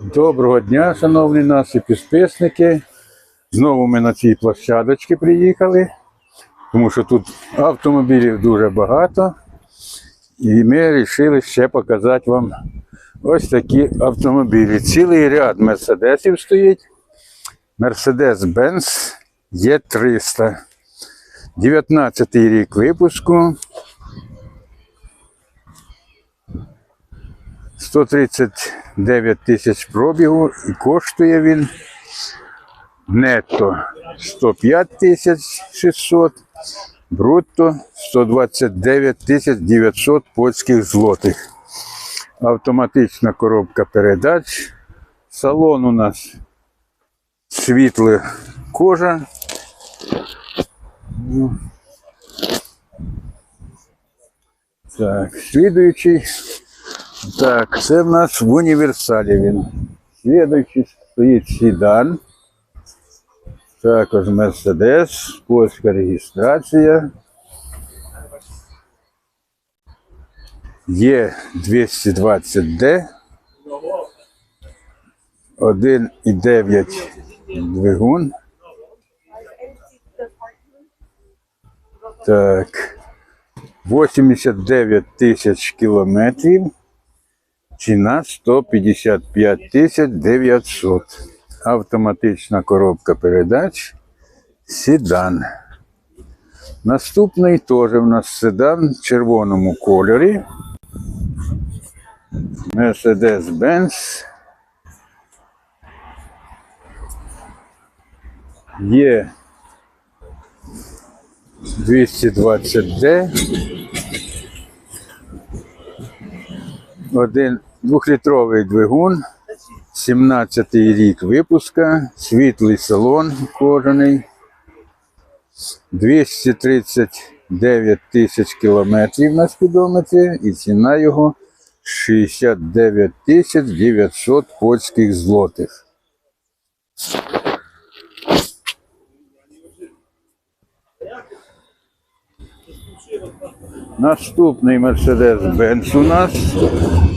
Доброго дня, шановні наші підписники. Знову ми на цій площадочці приїхали, тому що тут автомобілів дуже багато. І ми вирішили ще показати вам ось такі автомобілі. Цілий ряд мерседесів стоїть. Mercedes-Benz Е300. 19 рік випуску. 139 тисяч пробігу і коштує він нетто 105 тисяч 600, брутто 129 тисяч 900 польських злотих. Автоматична коробка передач. Салон у нас світла кожа. Ну. Так, слідуючий. Так, це в нас в універсалі він. Слідуючий стоїть седан. Також Мерседес, польська реєстрація. Є 220D. 1,9 двигун. Так. 89 тисяч кілометрів. Ціна 155 тисяч 900. Автоматична коробка передач. Седан. Наступний теж у нас седан в червоному кольорі. Mercedes-Benz. Є 220D. Один двохлітровий двигун, 17 рік випуска, світлий салон кожаний, 239 тисяч кілометрів на спідометрі і ціна його 69 тисяч 900 польських злотих. Наступний Mercedes-Benz у нас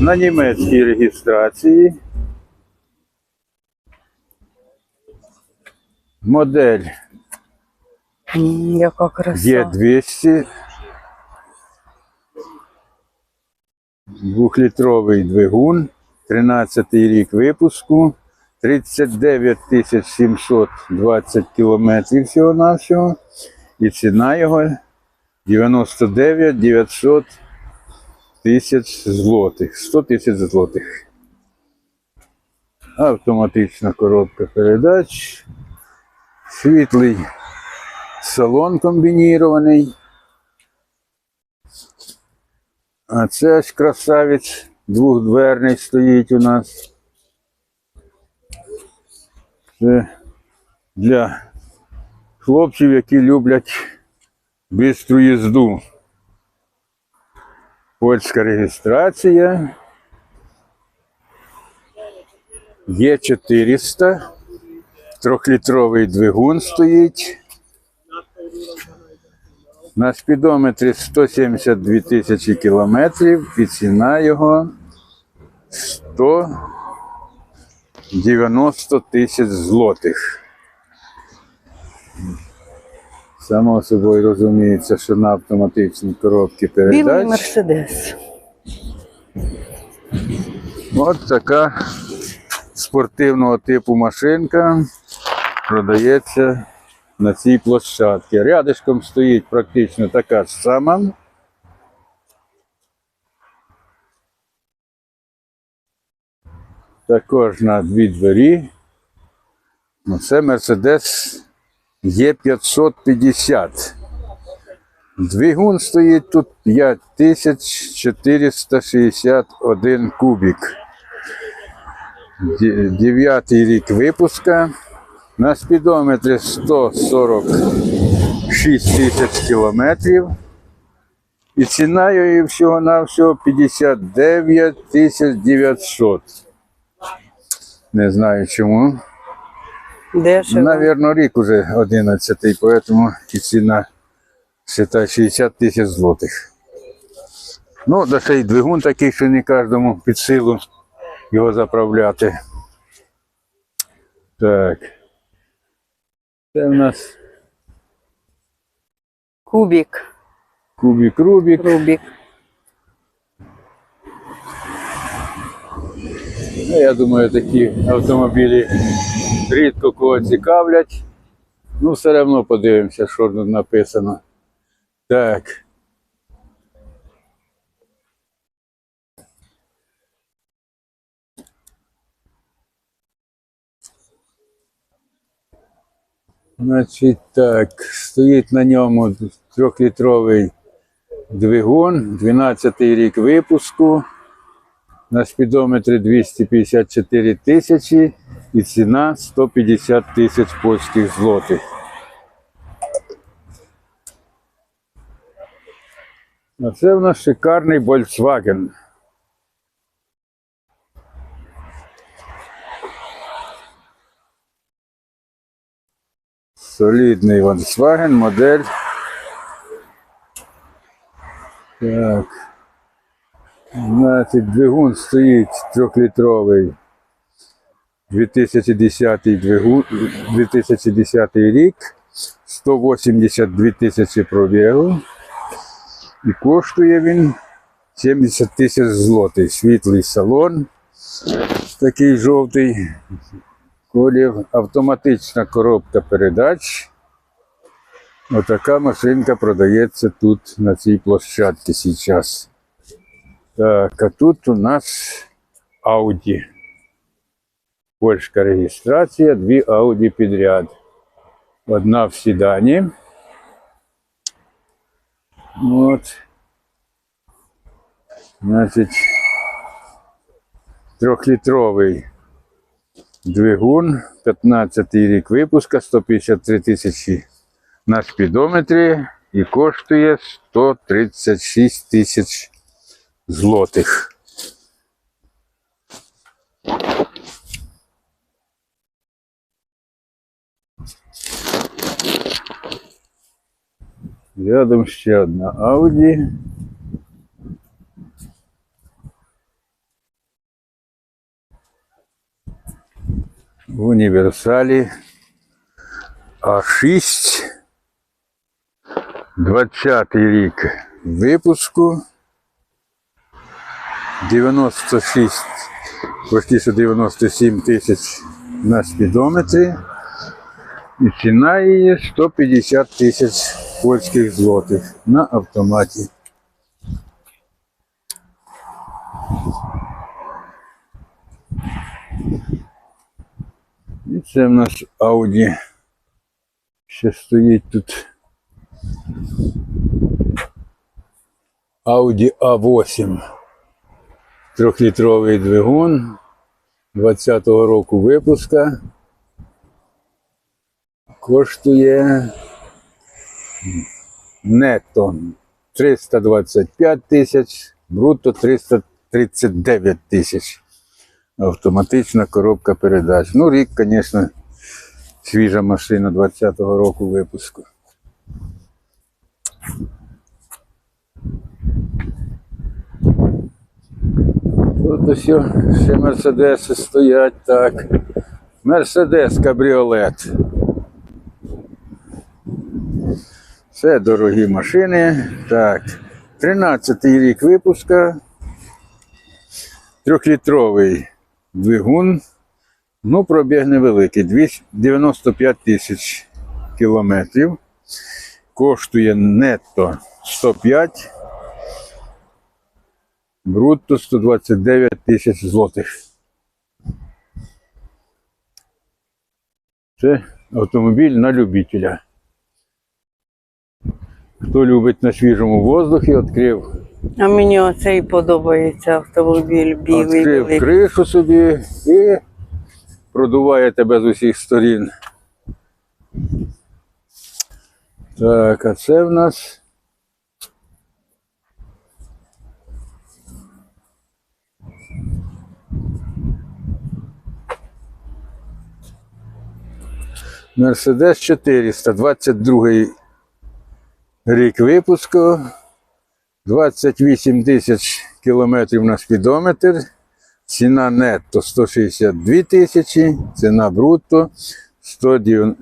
на німецькій реєстрації. Модель Яка краса. Е200. Двохлітровий двигун, 13 рік випуску, 39 тисяч 720 кілометрів всього-навсього. І ціна його 99 900 тисяч злотих, 100 тисяч злотих. Автоматична коробка передач, світлий салон комбінірований. А це ось красавець двохдверний стоїть у нас. Це для хлопців, які люблять бистру їзду. Польська реєстрація. Є 400. Трьохлітровий двигун стоїть. На спідометрі 172 тисячі кілометрів і ціна його 190 тисяч злотих. Само собою розуміється, що на автоматичній коробці Білий передач. мерседес. От така спортивного типу машинка продається на цій площадці. Рядишком стоїть практично така ж сама. Також на дві двері. Ну, Це Mercedes Е550. Двигун стоїть тут 5461 кубік. Дев'ятий рік випуска. На спідометрі 146 тисяч кілометрів. І ціна її всього-навсього 59 тисяч 900. Не знаю чому. Дешево. Навірно, рік уже 11, поэтому і ціна считай 60 тисяч злотих. Ну, да ще й двигун такий, що не кожному під силу його заправляти. Так. Це в нас Кубік. кубік Рубік. Рубік. Ну, я думаю, такі автомобілі рідко кого цікавлять. Ну, все одно подивимося, що тут написано. Так. Значить, так, стоїть на ньому трьохлітровий двигун, 12-й рік випуску. На спідометрі 254 тисячі і ціна 150 тисяч польських злотих. А це в нас шикарний Volkswagen. Солідний Volkswagen, модель. Так. Значить, двигун стоїть трьохлітровий. 2010 двигун, 2010 рік, 182 тисячі пробігу. І коштує він 70 тисяч злотих. Світлий салон, такий жовтий колір, автоматична коробка передач. Отака машинка продається тут на цій площадці зараз. Так, а тут у нас Audi. Польська реєстрація, дві Audi підряд. Одна в седані. От. Значить, трьохлітровий двигун, 15 рік випуска, 153 тисячі на спідометрі і коштує 136 тисяч злотих. Рядом ще одна Audi. В універсалі А6. 20 рік випуску. 96, почти що 97 тисяч на спідометрі. І ціна її 150 тисяч польських злотих на автоматі. І це в нас Audi. Ще стоїть тут. Audi A8. Трьохлітровий двигун 20-го року випуска. Коштує нетто 325 тисяч, бруто 339 тисяч. Автоматична коробка передач. Ну, рік, звісно, свіжа машина 20-го року випуску. Тут ось ще мерседеси стоять так. Мерседес кабріолет. Це дорогі машини. Так. 13-й рік випуска. Трьохлітровий двигун. Ну, пробіг невеликий. 295 тисяч кілометрів. Коштує нетто 105. Брутто 129 тисяч злотих. Це автомобіль на любителя. Хто любить на свіжому воздухі, відкрив, А мені оцей подобається автомобіль білий відкрив кришу собі і продуває тебе з усіх сторін. Так, а це в нас. Мерседес 400, 22 рік випуску, 28 тисяч кілометрів на спідометр, Ціна нетто 162 тисячі, ціна брутто 109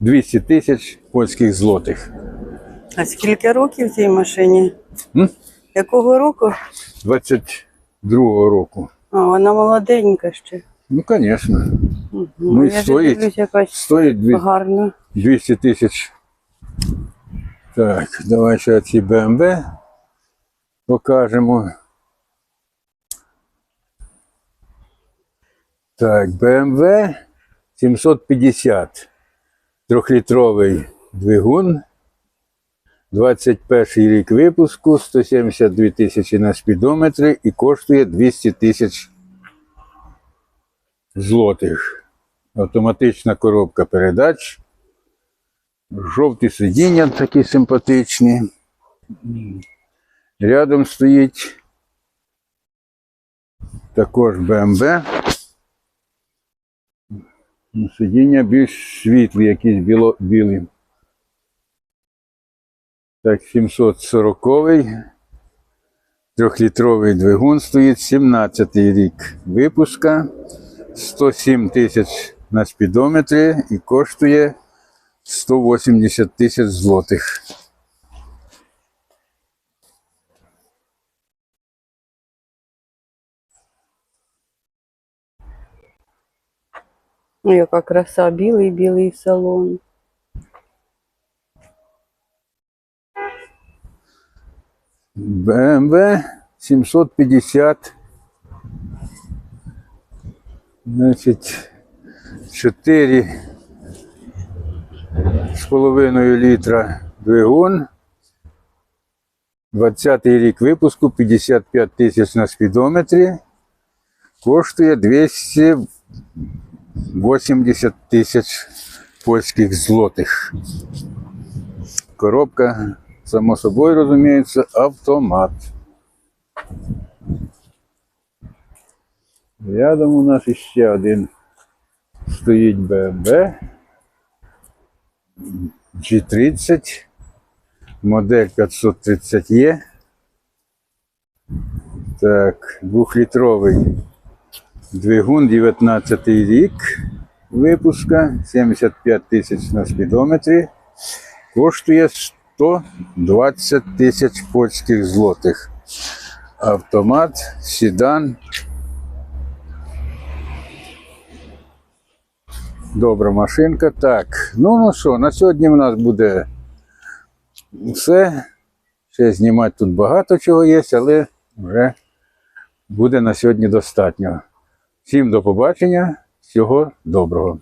200 тисяч польських злотих. А скільки років цій машині? М? Якого року? 22-го року. А, вона молоденька ще. Ну, звісно. Угу. Ну, і стоїть. Стоїть дві- 200 тисяч. Так, давай ще ці BMW покажемо. Так, BMW 750. Трьохлітровий двигун. 21 рік випуску, 172 тисячі на спідометрі і коштує 200 тисяч злотих. Автоматична коробка передач. Жовті сидіння такі симпатичні. Рядом стоїть також. Ну, Сидіння більш світлі, якісь біло, білі. Так, 740-й. Трьохлітровий двигун стоїть 17-й рік випуска. 107 тисяч на спідометрі і коштує 180 тисяч злотих. Ну, яка краса, білий, білий салон. BMW 750. Значить, 4 з половиною літра двигун. 20 рік випуску, 55 тисяч на спідометрі. Коштує 280 тисяч польських злотих. Коробка, само собою розуміється, автомат. Рядом у нас іще один стоїть BMW G30, модель 530E. Так, двохлітровий двигун, 19 рік випуска, 75 тисяч на спідометрі. Коштує 120 тисяч польських злотих. Автомат, седан. Добра машинка. Так, ну ну що, на сьогодні в нас буде все. Ще знімати тут багато чого є, але вже буде на сьогодні достатньо. Всім до побачення, всього доброго.